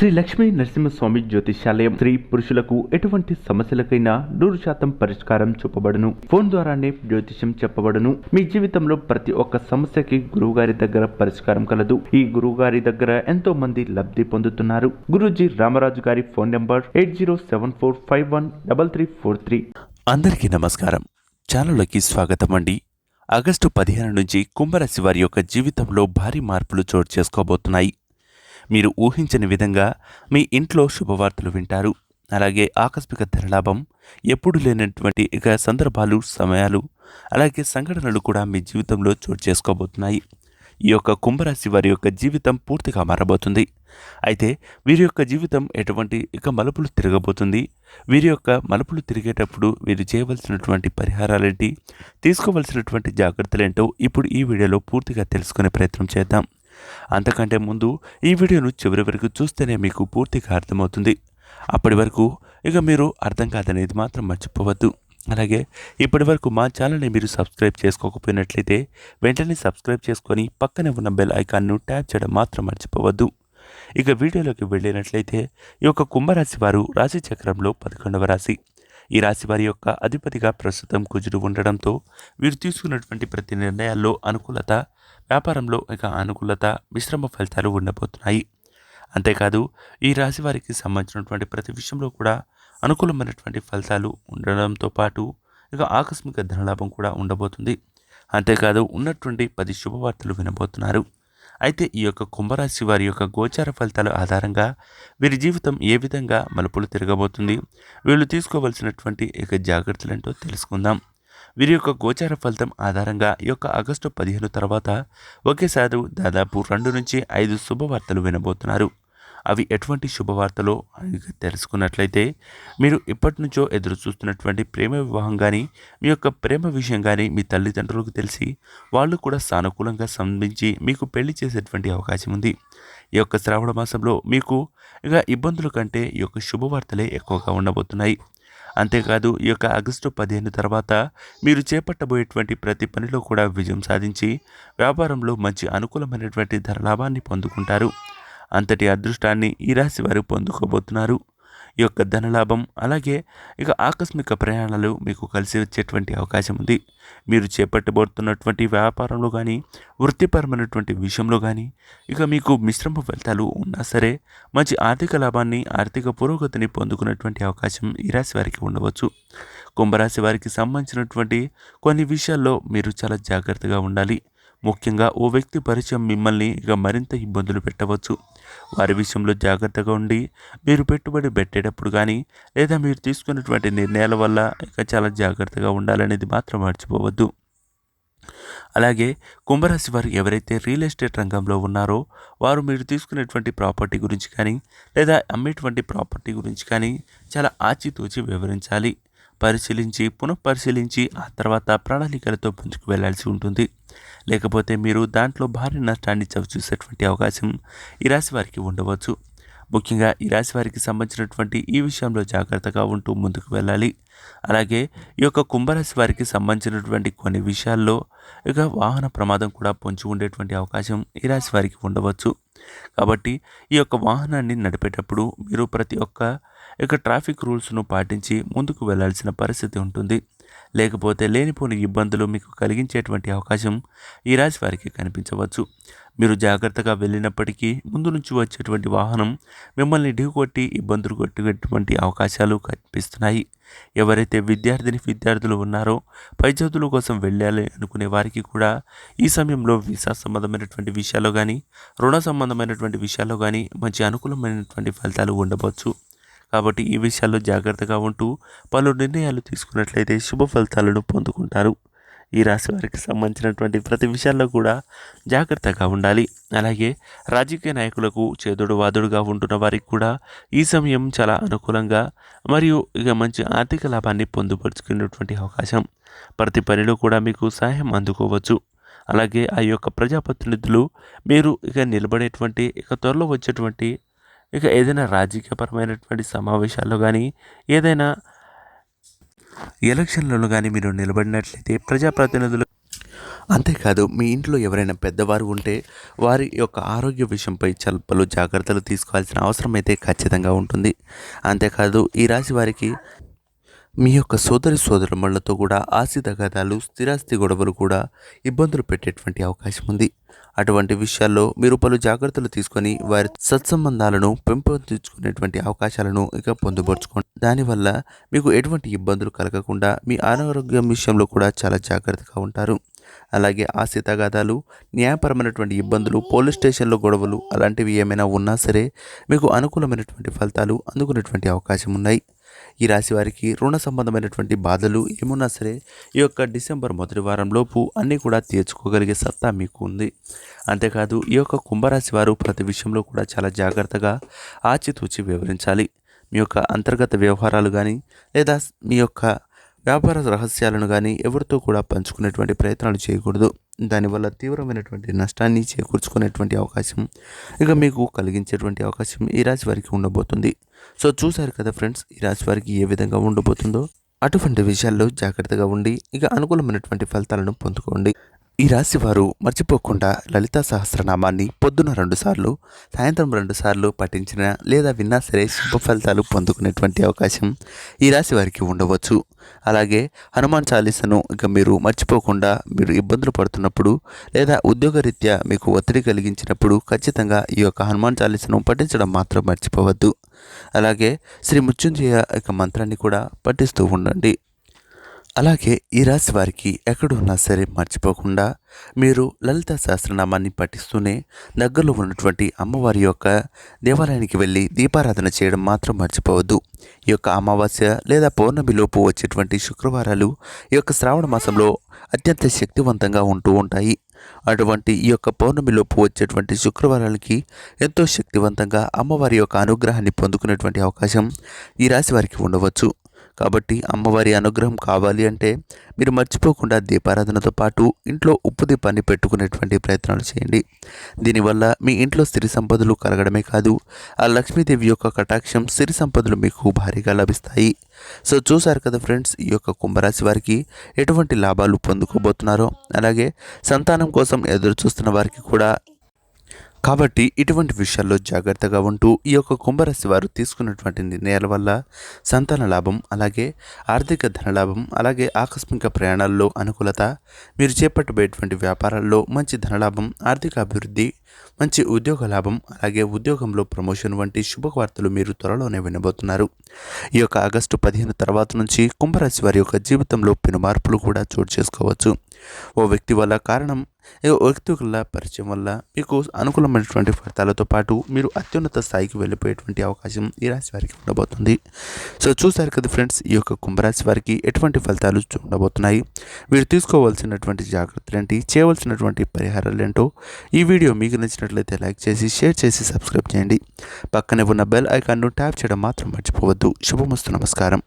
శ్రీ లక్ష్మీ నరసింహస్వామి జ్యోతిష్యాలయం స్త్రీ పురుషులకు ఎటువంటి సమస్యలకైనా నూరు శాతం పరిష్కారం చూపబడును. ఫోన్ ద్వారానే జ్యోతిష్యం చెప్పబడును. మీ జీవితంలో ప్రతి ఒక్క సమస్యకి గురువుగారి దగ్గర పరిష్కారం కలదు. ఈ గురువుగారి దగ్గర ఎంతో మంది లబ్ధి పొందుతున్నారు. గురుజీ రామరాజు గారి phone number eight zero seven four five one double three four three. అందరికీ నమస్కారం. ఛానల్లోకి స్వాగతం అండి. ఆగస్టు పదిహేను నుంచి కుంభరాశి వారి యొక్క జీవితంలో భారీ మార్పులు చోటు చేసుకోబోతున్నాయి. మీరు ఊహించని విధంగా మీ ఇంట్లో శుభవార్తలు వింటారు. అలాగే ఆకస్మిక ధనలాభం ఎప్పుడు లేనటువంటి ఇక సందర్భాలు సమయాలు అలాగే సంఘటనలు కూడా మీ జీవితంలో చోటు చేసుకోబోతున్నాయి. ఈ యొక్క కుంభరాశి వారి యొక్క జీవితం పూర్తిగా మారబోతుంది. అయితే వీరి యొక్క జీవితం ఎటువంటి ఇక మలుపులు తిరగబోతుంది. వీరి యొక్క మలుపులు తిరిగేటప్పుడు వీరు చేయవలసినటువంటి పరిహారాలేంటి తీసుకోవలసినటువంటి జాగ్రత్తలేంటో ఇప్పుడు ఈ వీడియోలో పూర్తిగా తెలుసుకునే ప్రయత్నం చేద్దాం. అంతకంటే ముందు ఈ వీడియోను చివరి వరకు చూస్తేనే మీకు పూర్తిగా అర్థమవుతుంది. అప్పటి వరకు ఇక మీరు అర్థం కాదనేది మాత్రం మర్చిపోవద్దు. అలాగే ఇప్పటి వరకు మా ఛానల్ని మీరు సబ్స్క్రైబ్ చేసుకోకపోయినట్లయితే వెంటనే సబ్స్క్రైబ్ చేసుకొని పక్కనే ఉన్న బెల్ ఐకాన్ను ట్యాప్ చేయడం మాత్రం మర్చిపోవద్దు. ఇక వీడియోలోకి వెళ్ళినట్లయితే ఈ యొక్క కుంభరాశి వారు రాశి చక్రంలో పదకొండవ రాశి. ఈ రాశి వారి యొక్క అధిపతిగా ప్రస్తుతం కుజుడు ఉండడంతో వీరు తీసుకున్నటువంటి ప్రతి నిర్ణయాల్లో అనుకూలత వ్యాపారంలో ఇక అనుకూలత మిశ్రమ ఫలితాలు ఉండబోతున్నాయి. అంతేకాదు ఈ రాశి వారికి సంబంధించినటువంటి ప్రతి విషయంలో కూడా అనుకూలమైనటువంటి ఫలితాలు ఉండడంతో పాటు ఇక ఆకస్మిక ధనలాభం కూడా ఉండబోతుంది. అంతేకాదు ఉన్నటువంటి పది శుభవార్తలు వినబోతున్నారు. అయితే ఈ యొక్క కుంభరాశి వారి యొక్క గోచార ఫలితాల ఆధారంగా వీరి జీవితం ఏ విధంగా మలుపులు తిరగబోతుంది వీళ్ళు తీసుకోవలసినటువంటి ఇక జాగ్రత్తలేంటో తెలుసుకుందాం. వీరి యొక్క గోచార ఫలితం ఆధారంగా ఈ యొక్క ఆగస్టు పదిహేను తర్వాత ఒకేసారి దాదాపు రెండు నుంచి ఐదు శుభవార్తలు వినబోతున్నారు. అవి ఎటువంటి శుభవార్తలు తెలుసుకున్నట్లయితే మీరు ఇప్పటి నుంచో ఎదురు చూస్తున్నటువంటి ప్రేమ వివాహం కానీ మీ యొక్క ప్రేమ విషయం కానీ మీ తల్లిదండ్రులకు తెలిసి వాళ్ళు కూడా సానుకూలంగా స్పందించి మీకు పెళ్ళి చేసేటువంటి అవకాశం ఉంది. ఈ యొక్క శ్రావణ మాసంలో మీకు ఇక ఇబ్బందుల కంటే ఈ యొక్క శుభవార్తలే ఎక్కువగా ఉండబోతున్నాయి. అంతేకాదు ఈ యొక్క ఆగస్టు పదిహేను తర్వాత మీరు చేపట్టబోయేటువంటి ప్రతి పనిలో కూడా విజయం సాధించి వ్యాపారంలో మంచి అనుకూలమైనటువంటి ధర లాభాన్ని పొందుకుంటారు. అంతటి అదృష్టాన్ని ఈ రాశి వారు పొందుకోబోతున్నారు. ఈ యొక్క ధనలాభం అలాగే ఇక ఆకస్మిక ప్రయాణాలు మీకు కలిసి వచ్చేటువంటి అవకాశం ఉంది. మీరు చేపట్టబోతున్నటువంటి వ్యాపారంలో కానీ వృత్తిపరమైనటువంటి విషయంలో కానీ ఇక మీకు మిశ్రమ ఫలితాలు ఉన్నా సరే మంచి ఆర్థిక లాభాన్ని ఆర్థిక పురోగతిని పొందుకున్నటువంటి అవకాశం ఈ రాశి వారికి ఉండవచ్చు. కుంభరాశి వారికి సంబంధించినటువంటి కొన్ని విషయాల్లో మీరు చాలా జాగ్రత్తగా ఉండాలి. ముఖ్యంగా ఓ వ్యక్తి పరిచయం మిమ్మల్ని ఇక మరింత ఇబ్బందులు పెట్టవచ్చు. వారి విషయంలో జాగ్రత్తగా ఉండి మీరు పెట్టుబడి పెట్టేటప్పుడు కానీ లేదా మీరు తీసుకున్నటువంటి నిర్ణయాల వల్ల ఇక చాలా జాగ్రత్తగా ఉండాలనేది మాత్రం మర్చిపోవద్దు. అలాగే కుంభరాశి వారు ఎవరైతే రియల్ ఎస్టేట్ రంగంలో ఉన్నారో వారు మీరు తీసుకునేటువంటి ప్రాపర్టీ గురించి కానీ లేదా అమ్మేటువంటి ప్రాపర్టీ గురించి కానీ చాలా ఆచితూచి వివరించాలి. పరిశీలించి పునఃపరిశీలించి ఆ తర్వాత ప్రణాళికలతో ముందుకు వెళ్ళాల్సి ఉంటుంది. లేకపోతే మీరు దాంట్లో భారీ నష్టాన్ని చవిచూసేటువంటి అవకాశం ఈ రాశి వారికి ఉండవచ్చు. ముఖ్యంగా ఈ రాశి వారికి సంబంధించినటువంటి ఈ విషయంలో జాగ్రత్తగా ఉంటూ ముందుకు వెళ్ళాలి. అలాగే ఈ యొక్క కుంభరాశి వారికి సంబంధించినటువంటి కొన్ని విషయాల్లో ఇక వాహన ప్రమాదం కూడా పొంచి ఉండేటువంటి అవకాశం ఈ రాశి వారికి ఉండవచ్చు. కాబట్టి ఈ యొక్క వాహనాన్ని నడిపేటప్పుడు మీరు ప్రతి ఒక్క ఇక ట్రాఫిక్ రూల్స్ను పాటించి ముందుకు వెళ్ళాల్సిన పరిస్థితి ఉంటుంది. లేకపోతే లేనిపోని ఇబ్బందులు మీకు కలిగించేటువంటి అవకాశం ఈ రాశి వారికి కనిపించవచ్చు. మీరు జాగ్రత్తగా వెళ్ళినప్పటికీ ముందు నుంచి వచ్చేటువంటి వాహనం మిమ్మల్ని ఢీకొట్టి ఇబ్బందులు కొట్టేటువంటి అవకాశాలు కనిపిస్తున్నాయి. ఎవరైతే విద్యార్థిని విద్యార్థులు ఉన్నారో పై చదువుల కోసం వెళ్ళాలి అనుకునే వారికి కూడా ఈ సమయంలో వీసా సంబంధమైనటువంటి విషయాల్లో కానీ రుణ సంబంధమైనటువంటి విషయాల్లో కానీ మంచి అనుకూలమైనటువంటి ఫలితాలు ఉండవచ్చు. కాబట్టి ఈ విషయాల్లో జాగ్రత్తగా ఉంటూ పలు నిర్ణయాలు తీసుకున్నట్లయితే శుభ ఫలితాలను పొందుకుంటారు. ఈ రాశి వారికి సంబంధించినటువంటి ప్రతి విషయాల్లో కూడా జాగ్రత్తగా ఉండాలి. అలాగే రాజకీయ నాయకులకు చేదుడు వాదుడుగా ఉంటున్న వారికి కూడా ఈ సమయం చాలా అనుకూలంగా మరియు ఇక మంచి ఆర్థిక లాభాన్ని పొందుపరుచుకునేటువంటి అవకాశం. ప్రతి పనిలో కూడా మీకు సహాయం అందుకోవచ్చు. అలాగే ఆ యొక్క ప్రజాప్రతినిధులు మీరు ఇక నిలబడేటువంటి ఇక త్వరలో వచ్చేటువంటి ఇక ఏదైనా రాజకీయపరమైనటువంటి సమావేశాల్లో కానీ ఏదైనా ఎలక్షన్లలో కానీ మీరు నిలబడినట్లయితే ప్రజాప్రతినిధులు అంతేకాదు మీ ఇంట్లో ఎవరైనా పెద్దవారు ఉంటే వారి యొక్క ఆరోగ్య విషయంపై చల్పలు జాగ్రత్తలు తీసుకోవాల్సిన అవసరం అయితే ఖచ్చితంగా ఉంటుంది. అంతేకాదు ఈ రాశి వారికి మీ యొక్క సోదరి సోదరుమళ్ళతో కూడా ఆస్తి తగాదాలు స్థిరాస్తి గొడవలు కూడా ఇబ్బందులు పెట్టేటువంటి అవకాశం ఉంది. అటువంటి విషయాల్లో మీరు పలు జాగ్రత్తలు తీసుకొని వారి సత్సంబంధాలను పెంపొందించుకునేటువంటి అవకాశాలను ఇక పొందుపరుచుకోండి. దానివల్ల మీకు ఎటువంటి ఇబ్బందులు కలగకుండా మీ అనారోగ్యం విషయంలో కూడా చాలా జాగ్రత్తగా ఉంటారు. అలాగే ఆస్తి తగాదాలు న్యాయపరమైనటువంటి ఇబ్బందులు పోలీస్ స్టేషన్లో గొడవలు అలాంటివి ఏమైనా ఉన్నా సరే మీకు అనుకూలమైనటువంటి ఫలితాలు అందుకునేటువంటి అవకాశం ఉన్నాయి. ఈ రాశి వారికి రుణ సంబంధమైనటువంటి బాధలు ఏమున్నా సరే ఈ యొక్క డిసెంబర్ మొదటి వారంలోపు అన్నీ కూడా తీర్చుకోగలిగే సత్తా మీకు ఉంది. అంతేకాదు ఈ యొక్క కుంభరాశి వారు ప్రతి విషయంలో కూడా చాలా జాగ్రత్తగా ఆచితూచి వివరించాలి. మీ యొక్క అంతర్గత వ్యవహారాలు కానీ లేదా మీ యొక్క వ్యాపార రహస్యాలను కానీ ఎవరితో కూడా పంచుకునేటువంటి ప్రయత్నాలు చేయకూడదు. దానివల్ల తీవ్రమైనటువంటి నష్టాన్ని చేకూర్చుకునేటువంటి అవకాశం ఇక మీకు కలిగించేటువంటి అవకాశం ఈ రాశి వారికి ఉండబోతుంది. సో చూశారు కదా ఫ్రెండ్స్ ఈ రాశి వారికి ఏ విధంగా ఉండబోతుందో? అటువంటి విషయాల్లో జాగ్రత్తగా ఉండి ఇక అనుకూలమైనటువంటి ఫలితాలను పొందుకోండి. ఈ రాశి వారు మర్చిపోకుండా లలితా సహస్రనామాన్ని పొద్దున రెండు సార్లు సాయంత్రం రెండు సార్లు పఠించిన లేదా విన్నా సరే శుభ ఫలితాలు పొందుకునేటువంటి అవకాశం ఈ రాశి వారికి ఉండవచ్చు. అలాగే హనుమాన్ చాలీసను ఇక మీరు మర్చిపోకుండా మీరు ఇబ్బందులు పడుతున్నప్పుడు లేదా ఉద్యోగరీత్యా మీకు ఒత్తిడి కలిగించినప్పుడు ఖచ్చితంగా ఈ యొక్క హనుమాన్ చాలీసను పఠించడం మాత్రం మర్చిపోవద్దు. అలాగే శ్రీ మృత్యుంజయ యొక్క మంత్రాన్ని కూడా పఠిస్తూ ఉండండి. అలాగే ఈ రాశి వారికి ఎక్కడున్నా సరే మర్చిపోకుండా మీరు లలిత సహస్రనామాన్ని పఠిస్తూనే దగ్గరలో ఉన్నటువంటి అమ్మవారి యొక్క దేవాలయానికి వెళ్ళి దీపారాధన చేయడం మాత్రం మర్చిపోవద్దు. ఈ యొక్క అమావాస్య లేదా పౌర్ణమిలోపు వచ్చేటువంటి శుక్రవారాలు ఈ యొక్క శ్రావణ మాసంలో అత్యంత శక్తివంతంగా ఉంటూ ఉంటాయి. అటువంటి ఈ యొక్క పౌర్ణమిలోపు వచ్చేటువంటి శుక్రవారాలకి ఎంతో శక్తివంతంగా అమ్మవారి యొక్క అనుగ్రహాన్ని పొందుకునేటువంటి అవకాశం ఈ రాశి వారికి ఉండవచ్చు. కాబట్టి అమ్మవారి అనుగ్రహం కావాలి అంటే మీరు మర్చిపోకుండా దీపారాధనతో పాటు ఇంట్లో ఉప్పు దీపాన్ని పెట్టుకునేటువంటి ప్రయత్నాలు చేయండి. దీనివల్ల మీ ఇంట్లో సిరి సంపదలు కలగడమే కాదు ఆ లక్ష్మీదేవి యొక్క కటాక్షం సిరి సంపదలు మీకు భారీగా లభిస్తాయి. సో చూసారు కదా ఫ్రెండ్స్ ఈ యొక్క కుంభరాశి వారికి ఎటువంటి లాభాలు పొందుకోబోతున్నారో అలాగే సంతానం కోసం ఎదురు చూస్తున్న వారికి కూడా కాబట్టి ఇటువంటి విషయాల్లో జాగ్రత్తగా ఉంటూ ఈ యొక్క కుంభరాశి వారు తీసుకున్నటువంటి నిర్ణయాల వల్ల సంతాన లాభం అలాగే ఆర్థిక ధనలాభం అలాగే ఆకస్మిక ప్రయాణాల్లో అనుకూలత మీరు చేపట్టబోయేటువంటి వ్యాపారాల్లో మంచి ధనలాభం ఆర్థిక అభివృద్ధి మంచి ఉద్యోగ లాభం అలాగే ఉద్యోగంలో ప్రమోషన్ వంటి శుభవార్తలు మీరు త్వరలోనే వినబోతున్నారు. ఈ యొక్క ఆగస్టు పదిహేను తర్వాత నుంచి కుంభరాశి వారి యొక్క జీవితంలో పెను మార్పులు కూడా చోటు చేసుకోవచ్చు. ఓ వ్యక్తి వల్ల కారణం వ్యక్తుల పరిచయం వల్ల మీకు అనుకూలమైనటువంటి ఫలితాలతో పాటు మీరు అత్యున్నత స్థాయికి వెళ్ళిపోయేటువంటి అవకాశం ఈ రాశి వారికి ఉండబోతుంది. సో చూసారు కదా ఫ్రెండ్స్ ఈ యొక్క కుంభరాశి వారికి ఎటువంటి ఫలితాలు ఉండబోతున్నాయి వీరు తీసుకోవాల్సినటువంటి జాగ్రత్తలు ఏంటి? చేయవలసినటువంటి పరిహారాలు ఏంటో ఈ వీడియో మీకు నచ్చినట్లయితే లైక్ చేసి షేర్ చేసి సబ్స్క్రైబ్ చేయండి. పక్కనే ఉన్న బెల్ ఐకాన్ను ట్యాప్ చేయడం మాత్రం మర్చిపోవద్దు. శుభమస్తు నమస్కారం.